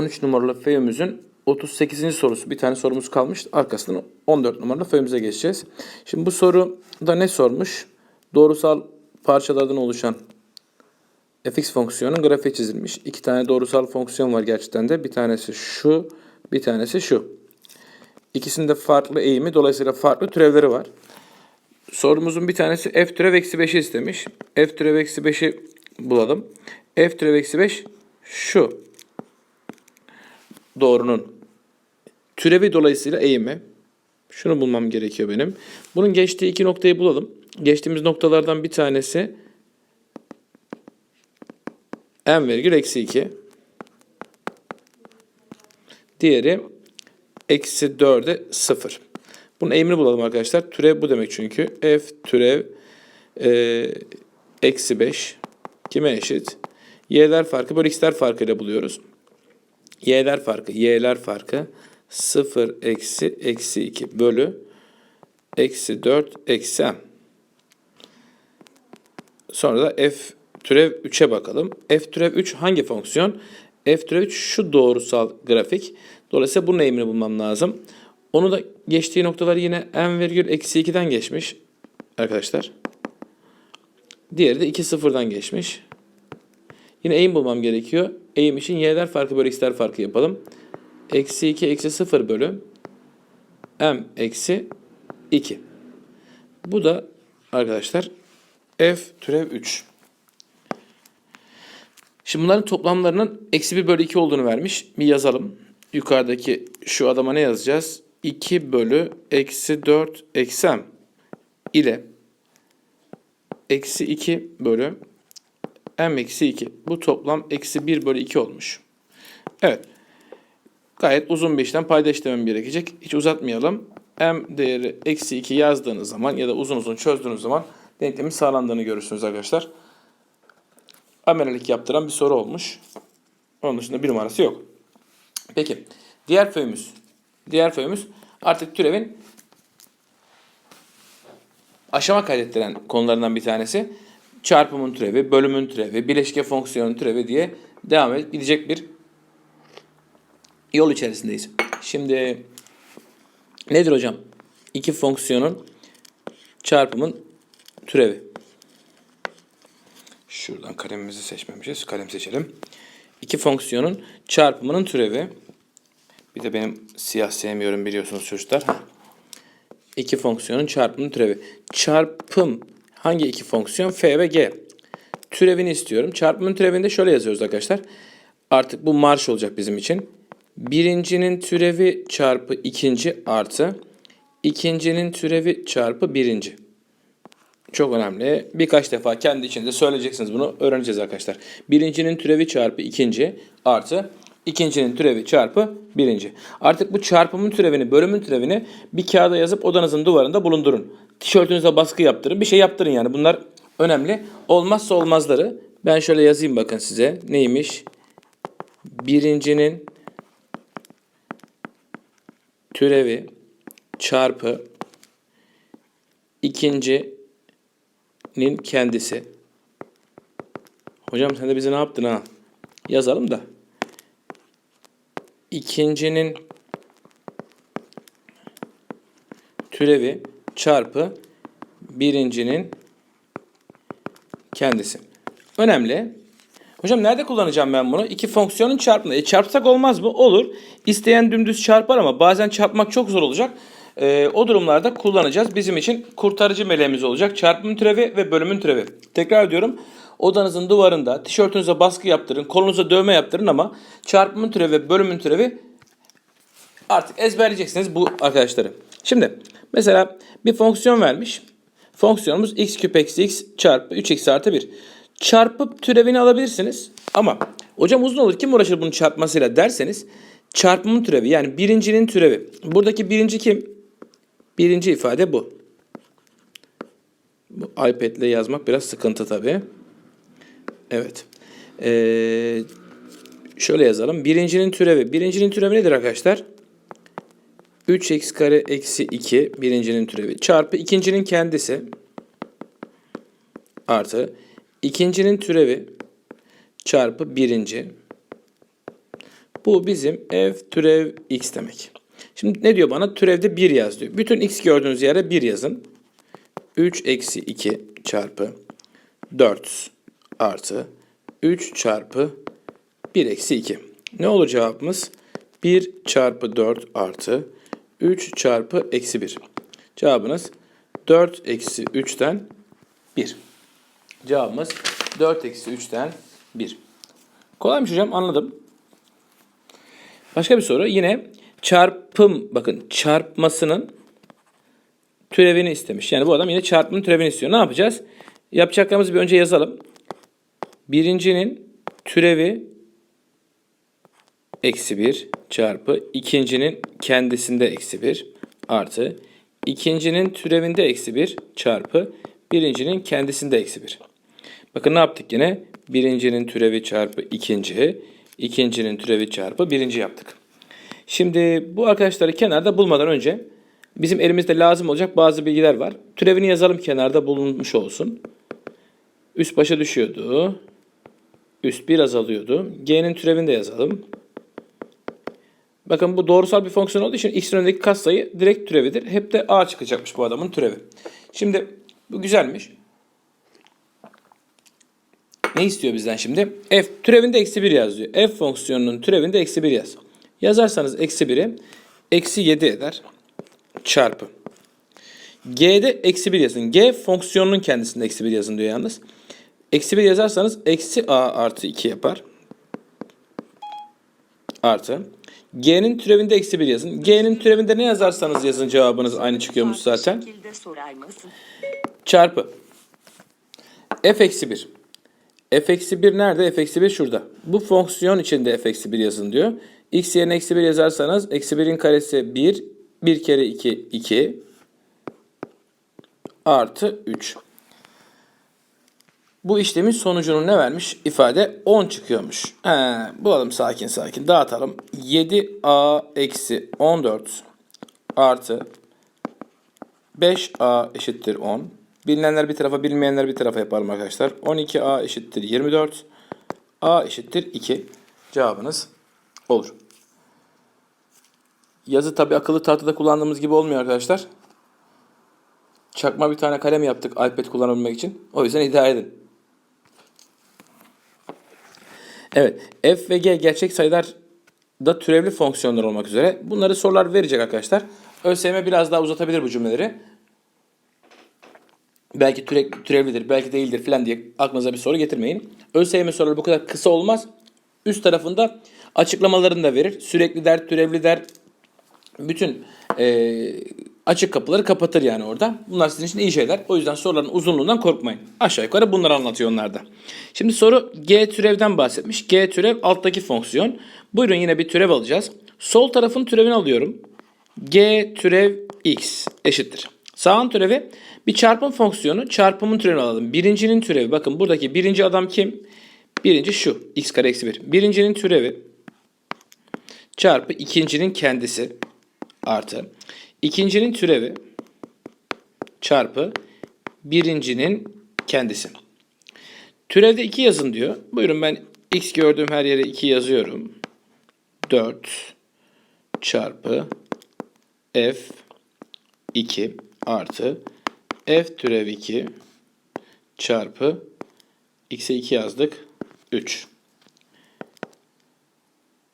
13 numaralı feyümüzün 38. sorusu. Bir tane sorumuz kalmış. Arkasından 14 numaralı feyimize geçeceğiz. Şimdi bu soruda ne sormuş? Doğrusal parçalardan oluşan fx fonksiyonun grafiği çizilmiş. İki tane doğrusal fonksiyon var gerçekten de. Bir tanesi şu, bir tanesi şu. İkisinde farklı eğimi, dolayısıyla farklı türevleri var. Sorumuzun bir tanesi f türev eksi 5'i istemiş. f türev eksi 5'i bulalım. f türev eksi 5 şu doğrunun türevi dolayısıyla eğimi. Şunu bulmam gerekiyor benim. Bunun geçtiği iki noktayı bulalım. Geçtiğimiz noktalardan bir tanesi m virgül eksi 2. Diğeri eksi 4'e 0. Bunun eğimini bulalım arkadaşlar. Türev bu demek çünkü. f türev e, eksi 5 kime eşit? y'ler farkı bölü x'ler farkıyla buluyoruz. Y'ler farkı, y'ler farkı 0 eksi eksi 2 bölü eksi 4 eksi m. Sonra da f türev 3'e bakalım. f türev 3 hangi fonksiyon? f türev 3 şu doğrusal grafik. Dolayısıyla bunun eğimini bulmam lazım. Onu da geçtiği noktalar yine m virgül eksi 2'den geçmiş arkadaşlar. Diğeri de 2 sıfırdan geçmiş. Yine eğim bulmam gerekiyor. Eğim y'ler farkı bölü x'ler farkı yapalım. Eksi 2 eksi 0 bölü m eksi 2. Bu da arkadaşlar f türev 3. Şimdi bunların toplamlarının eksi 1 bölü 2 olduğunu vermiş. Bir yazalım. Yukarıdaki şu adama ne yazacağız? 2 bölü eksi 4 eksi m ile eksi 2 bölü m eksi 2. Bu toplam eksi 1 bölü 2 olmuş. Evet. Gayet uzun bir işlem payda işlemem gerekecek. Hiç uzatmayalım. m değeri eksi 2 yazdığınız zaman ya da uzun uzun çözdüğünüz zaman denklemin sağlandığını görürsünüz arkadaşlar. Amelelik yaptıran bir soru olmuş. Onun dışında bir numarası yok. Peki. Diğer föyümüz. Diğer föyümüz artık türevin aşama kaydettiren konularından bir tanesi. Çarpımın türevi, bölümün türevi, bileşke fonksiyonun türevi diye devam edip gidecek bir yol içerisindeyiz. Şimdi nedir hocam? İki fonksiyonun çarpımın türevi. Şuradan kalemimizi seçmemişiz. Kalem seçelim. İki fonksiyonun çarpımının türevi. Bir de benim siyah sevmiyorum biliyorsunuz çocuklar. İki fonksiyonun çarpımının türevi. Çarpım hangi iki fonksiyon? F ve G. Türevini istiyorum. Çarpımın türevini de şöyle yazıyoruz arkadaşlar. Artık bu marş olacak bizim için. Birincinin türevi çarpı ikinci artı ikincinin türevi çarpı birinci. Çok önemli. Birkaç defa kendi içinde söyleyeceksiniz bunu. Öğreneceğiz arkadaşlar. Birincinin türevi çarpı ikinci artı ikincinin türevi çarpı birinci. Artık bu çarpımın türevini, bölümün türevini bir kağıda yazıp odanızın duvarında bulundurun. Tişörtünüze baskı yaptırın. Bir şey yaptırın yani. Bunlar önemli. Olmazsa olmazları. Ben şöyle yazayım bakın size. Neymiş? Birincinin türevi çarpı ikincinin kendisi. Hocam sen de bize ne yaptın ha? Yazalım da. İkincinin türevi çarpı birincinin kendisi. Önemli. Hocam nerede kullanacağım ben bunu? İki fonksiyonun çarpımı. E çarpsak olmaz mı? Olur. İsteyen dümdüz çarpar ama bazen çarpmak çok zor olacak. E, o durumlarda kullanacağız. Bizim için kurtarıcı meleğimiz olacak. Çarpımın türevi ve bölümün türevi. Tekrar ediyorum. Odanızın duvarında tişörtünüze baskı yaptırın, kolunuza dövme yaptırın ama çarpımın türevi ve bölümün türevi artık ezberleyeceksiniz bu arkadaşları. Şimdi mesela bir fonksiyon vermiş. Fonksiyonumuz x küp eksi x çarpı 3x artı 1. Çarpıp türevini alabilirsiniz. Ama hocam uzun olur kim uğraşır bunun çarpmasıyla derseniz çarpımın türevi yani birincinin türevi. Buradaki birinci kim? Birinci ifade bu. Bu iPad ile yazmak biraz sıkıntı tabii. Evet. Ee, şöyle yazalım. Birincinin türevi. Birincinin türevi nedir arkadaşlar? 3x kare eksi 2 birincinin türevi çarpı ikincinin kendisi artı ikincinin türevi çarpı birinci Bu bizim f türev x demek. Şimdi ne diyor bana? Türevde 1 yaz diyor. Bütün x gördüğünüz yere 1 yazın. 3 eksi 2 çarpı 4 artı 3 çarpı 1 eksi 2. Ne olur cevabımız? 1 çarpı 4 artı 3 çarpı eksi 1. Cevabınız 4 eksi 3'ten 1. Cevabımız 4 eksi 3'ten 1. Kolaymış hocam anladım. Başka bir soru yine çarpım bakın çarpmasının türevini istemiş. Yani bu adam yine çarpımın türevini istiyor. Ne yapacağız? Yapacaklarımızı bir önce yazalım. Birincinin türevi eksi 1 çarpı ikincinin kendisinde eksi 1 artı ikincinin türevinde eksi 1 çarpı birincinin kendisinde eksi 1. Bakın ne yaptık yine? Birincinin türevi çarpı ikinci, ikincinin türevi çarpı birinci yaptık. Şimdi bu arkadaşları kenarda bulmadan önce bizim elimizde lazım olacak bazı bilgiler var. Türevini yazalım kenarda bulunmuş olsun. Üst başa düşüyordu. Üst 1 azalıyordu. G'nin türevini de yazalım. Bakın bu doğrusal bir fonksiyon olduğu için x'in önündeki katsayı direkt türevidir. Hep de a çıkacakmış bu adamın türevi. Şimdi bu güzelmiş. Ne istiyor bizden şimdi? f türevinde eksi 1 yaz diyor. f fonksiyonunun türevinde eksi 1 yaz. Yazarsanız eksi 1'i eksi 7 eder. Çarpı. G'de eksi 1 yazın. G fonksiyonunun kendisinde eksi 1 yazın diyor yalnız. Eksi 1 yazarsanız eksi a artı 2 yapar. Artı. G'nin türevinde eksi 1 yazın. G'nin türevinde ne yazarsanız yazın cevabınız aynı çıkıyormuş zaten. Çarpı. f eksi 1. f eksi 1 nerede? f eksi 1 şurada. Bu fonksiyon içinde f eksi 1 yazın diyor. x yerine eksi 1 yazarsanız eksi 1'in karesi 1. 1 kere 2 2. Artı 3. Bu işlemin sonucunu ne vermiş? İfade 10 çıkıyormuş. He, bulalım sakin sakin. Dağıtalım. 7a eksi 14 artı 5a eşittir 10. Bilinenler bir tarafa, bilmeyenler bir tarafa yapalım arkadaşlar. 12a eşittir 24. a eşittir 2. Cevabınız olur. Yazı tabi akıllı tahtada kullandığımız gibi olmuyor arkadaşlar. Çakma bir tane kalem yaptık iPad kullanabilmek için. O yüzden idare edin. Evet. F ve G gerçek sayılar da türevli fonksiyonlar olmak üzere. Bunları sorular verecek arkadaşlar. ÖSYM biraz daha uzatabilir bu cümleleri. Belki türe, türevlidir, belki değildir falan diye aklınıza bir soru getirmeyin. ÖSYM soruları bu kadar kısa olmaz. Üst tarafında açıklamalarını da verir. Sürekli der, türevli der. Bütün e, açık kapıları kapatır yani orada. Bunlar sizin için iyi şeyler. O yüzden soruların uzunluğundan korkmayın. Aşağı yukarı bunları anlatıyor onlar da. Şimdi soru G türevden bahsetmiş. G türev alttaki fonksiyon. Buyurun yine bir türev alacağız. Sol tarafın türevini alıyorum. G türev x eşittir. Sağın türevi bir çarpım fonksiyonu. Çarpımın türevini alalım. Birincinin türevi. Bakın buradaki birinci adam kim? Birinci şu. x kare eksi 1. Birincinin türevi çarpı ikincinin kendisi artı ikincinin türevi çarpı birincinin kendisi. Türevde 2 yazın diyor. Buyurun ben x gördüğüm her yere 2 yazıyorum. 4 çarpı f 2 artı f türev 2 çarpı x'e 2 yazdık. 3.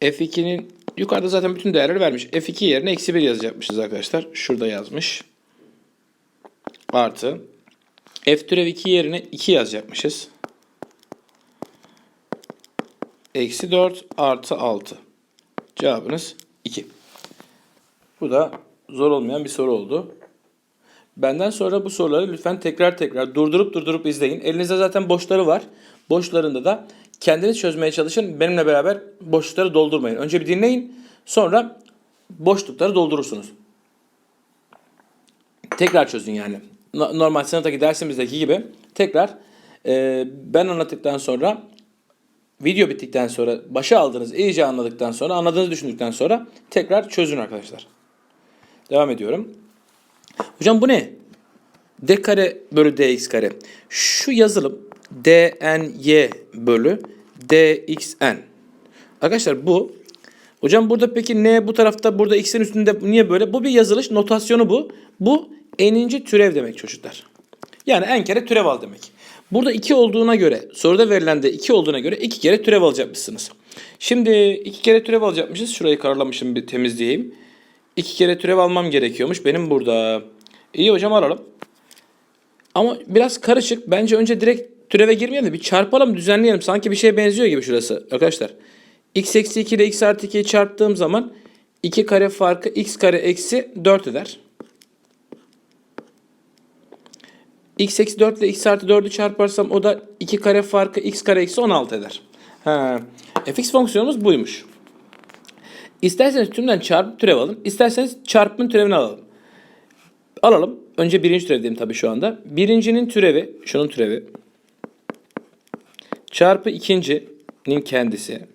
F2'nin yukarıda zaten bütün değerleri vermiş. F2 yerine eksi 1 yazacakmışız arkadaşlar. Şurada yazmış. Artı F türev 2 yerine 2 yazacakmışız. Eksi 4 artı 6. Cevabınız 2. Bu da zor olmayan bir soru oldu. Benden sonra bu soruları lütfen tekrar tekrar durdurup durdurup izleyin. Elinizde zaten boşları var. Boşlarında da kendiniz çözmeye çalışın. Benimle beraber boşlukları doldurmayın. Önce bir dinleyin. Sonra boşlukları doldurursunuz. Tekrar çözün yani. No- Normal sınıftaki dersimizdeki gibi tekrar e, ben anlattıktan sonra video bittikten sonra başa aldınız, iyice anladıktan sonra anladığınızı düşündükten sonra tekrar çözün arkadaşlar. Devam ediyorum. Hocam bu ne? d kare bölü dx kare. Şu yazılım dny bölü dxn. Arkadaşlar bu Hocam burada peki ne bu tarafta burada x'in üstünde niye böyle? Bu bir yazılış notasyonu bu. Bu eninci türev demek çocuklar. Yani en kere türev al demek. Burada 2 olduğuna göre soruda verilen de 2 olduğuna göre 2 kere türev alacakmışsınız. Şimdi 2 kere türev alacakmışız. Şurayı karalamışım bir temizleyeyim. 2 kere türev almam gerekiyormuş benim burada. İyi hocam alalım. Ama biraz karışık. Bence önce direkt türeve girmeyelim de bir çarpalım düzenleyelim. Sanki bir şeye benziyor gibi şurası arkadaşlar. x eksi 2 ile x artı 2'yi çarptığım zaman 2 kare farkı x kare eksi 4 eder. x eksi 4 ile x artı 4'ü çarparsam o da 2 kare farkı x kare eksi 16 eder. Ha. fx fonksiyonumuz buymuş. İsterseniz tümden çarpıp türev alın. isterseniz çarpımın türevini alalım. Alalım. Önce birinci türevdeyim tabii şu anda. Birincinin türevi, şunun türevi. Çarpı ikincinin kendisi.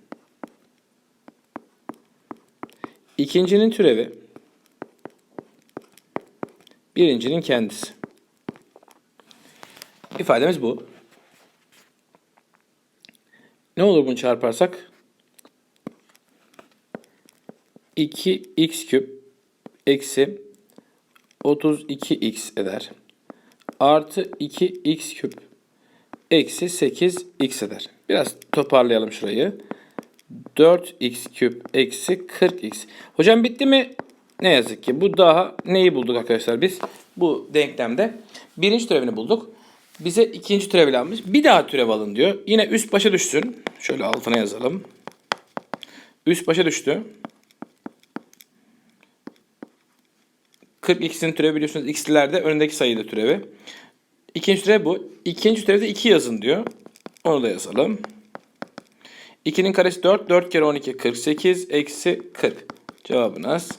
İkincinin türevi. Birincinin kendisi. İfademiz bu. Ne olur bunu çarparsak? 2x küp eksi 32x eder. Artı 2x küp eksi 8x eder. Biraz toparlayalım şurayı. 4x küp eksi 40x. Hocam bitti mi? Ne yazık ki bu daha neyi bulduk arkadaşlar biz? Bu denklemde birinci türevini bulduk. Bize ikinci türev almış. Bir daha türev alın diyor. Yine üst başa düşsün. Şöyle altına yazalım. Üst başa düştü. 40x'in türevi biliyorsunuz x'lilerde önündeki sayıydı türevi. İkinci türev bu. İkinci türevde 2 yazın diyor. Onu da yazalım. 2'nin karesi 4. 4 kere 12 48 eksi 40. Cevabınız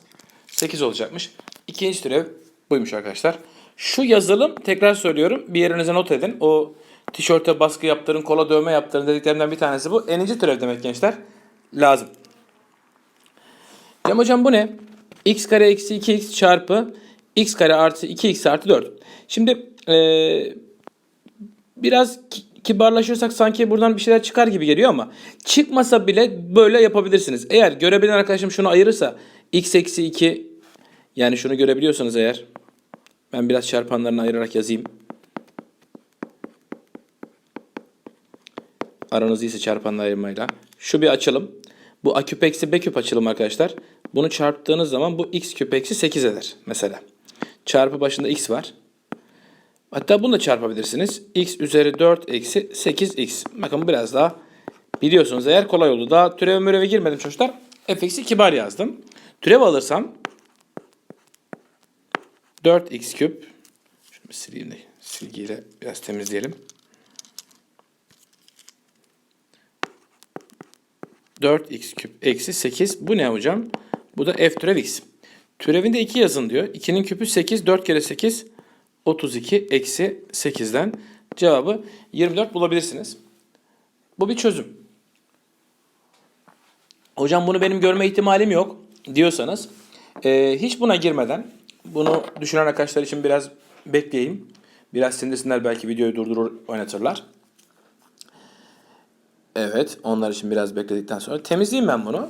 8 olacakmış. İkinci türev buymuş arkadaşlar. Şu yazılım tekrar söylüyorum bir yerinize not edin. O tişörte baskı yaptırın, kola dövme yaptırın dediklerimden bir tanesi bu. Eninci türev demek gençler. Lazım. Cem hocam bu ne? x kare eksi 2x çarpı x kare artı 2x artı 4. Şimdi ee, biraz ki- kibarlaşırsak sanki buradan bir şeyler çıkar gibi geliyor ama çıkmasa bile böyle yapabilirsiniz. Eğer görebilen arkadaşım şunu ayırırsa x eksi 2 yani şunu görebiliyorsanız eğer ben biraz çarpanlarını ayırarak yazayım. Aranız iyiyse çarpanla ayırmayla. Şu bir açalım. Bu a küp eksi b küp açılım arkadaşlar. Bunu çarptığınız zaman bu x küp eksi 8 eder mesela. Çarpı başında x var. Hatta bunu da çarpabilirsiniz. x üzeri 4 eksi 8x. Bakın biraz daha biliyorsunuz eğer kolay oldu. Daha türev müreve girmedim çocuklar. fx'i kibar yazdım. Türev alırsam 4x küp şunu sileyim de silgiyle biraz temizleyelim. 4x küp eksi 8. Bu ne hocam? Bu da f türev x. Türevinde 2 yazın diyor. 2'nin küpü 8. 4 kere 8 32 eksi 8'den cevabı 24 bulabilirsiniz. Bu bir çözüm. Hocam bunu benim görme ihtimalim yok diyorsanız e, hiç buna girmeden bunu düşünen arkadaşlar için biraz bekleyeyim. Biraz sindirsinler belki videoyu durdurur oynatırlar. Evet onlar için biraz bekledikten sonra temizleyeyim ben bunu.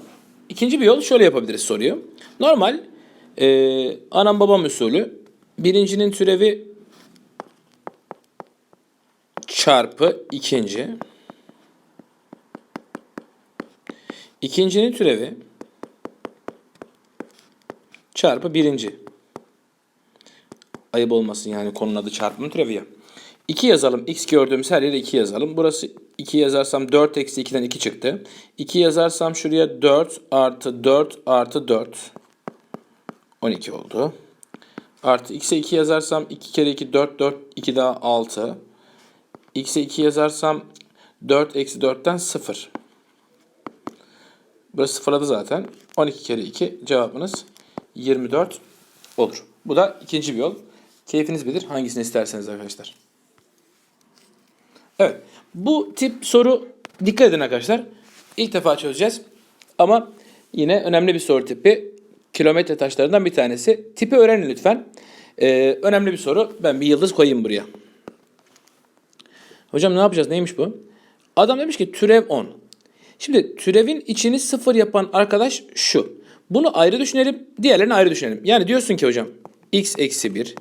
İkinci bir yol şöyle yapabiliriz soruyu. Normal e, anam babam usulü birincinin türevi çarpı ikinci. İkincinin türevi çarpı birinci. Ayıp olmasın yani konunun adı çarpımın türevi ya. 2 yazalım. X gördüğümüz her yere 2 yazalım. Burası 2 yazarsam 4 eksi 2'den 2 çıktı. 2 yazarsam şuraya 4 artı 4 artı 4. 12 oldu. Artı x'e 2 yazarsam 2 kere 2 4 4 2 daha 6. x'e 2 yazarsam 4 eksi 4'ten 0. Burası sıfırladı zaten. 12 kere 2 cevabınız 24 olur. Bu da ikinci bir yol. Keyfiniz bilir. Hangisini isterseniz arkadaşlar. Evet. Bu tip soru dikkat edin arkadaşlar. İlk defa çözeceğiz. Ama yine önemli bir soru tipi. Kilometre taşlarından bir tanesi. Tipi öğrenin lütfen. Ee, önemli bir soru. Ben bir yıldız koyayım buraya. Hocam ne yapacağız? Neymiş bu? Adam demiş ki türev 10. Şimdi türevin içini sıfır yapan arkadaş şu. Bunu ayrı düşünelim, diğerlerini ayrı düşünelim. Yani diyorsun ki hocam x eksi 1,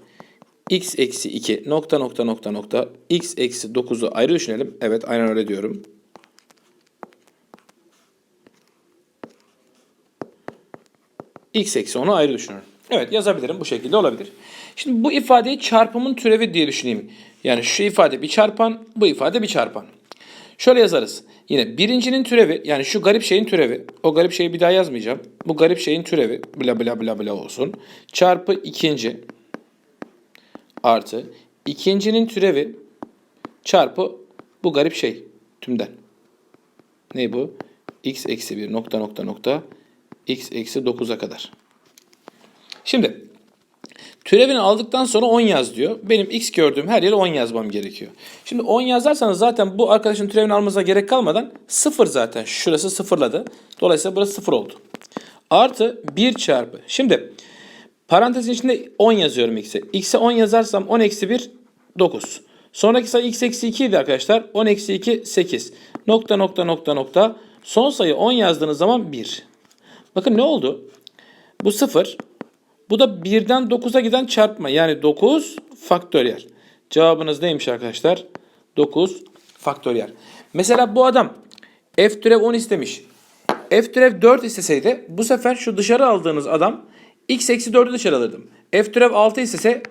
x eksi 2 nokta nokta nokta nokta x eksi 9'u ayrı düşünelim. Evet aynen öyle diyorum. X eksi 10'u ayrı düşünüyorum. Evet yazabilirim bu şekilde olabilir. Şimdi bu ifadeyi çarpımın türevi diye düşüneyim. Yani şu ifade bir çarpan, bu ifade bir çarpan. Şöyle yazarız. Yine birincinin türevi yani şu garip şeyin türevi. O garip şeyi bir daha yazmayacağım. Bu garip şeyin türevi bla bla bla bla olsun. Çarpı ikinci artı ikincinin türevi çarpı bu garip şey tümden. Ne bu? x eksi 1 nokta nokta nokta x eksi 9'a kadar. Şimdi türevini aldıktan sonra 10 yaz diyor. Benim x gördüğüm her yere 10 yazmam gerekiyor. Şimdi 10 yazarsanız zaten bu arkadaşın türevini almanıza gerek kalmadan 0 zaten. Şurası sıfırladı. Dolayısıyla burası 0 oldu. Artı 1 çarpı. Şimdi parantezin içinde 10 yazıyorum x'e. x'e 10 yazarsam 10 eksi 1 9. Sonraki sayı x eksi 2 idi arkadaşlar. 10 eksi 2 8. Nokta nokta nokta nokta. Son sayı 10 yazdığınız zaman 1. Bakın ne oldu? Bu 0. Bu da 1'den 9'a giden çarpma. Yani 9 faktöriyel. Cevabınız neymiş arkadaşlar? 9 faktöriyel. Mesela bu adam f türev 10 istemiş. F türev 4 isteseydi bu sefer şu dışarı aldığınız adam x eksi 4'ü dışarı alırdım. F türev 6 istese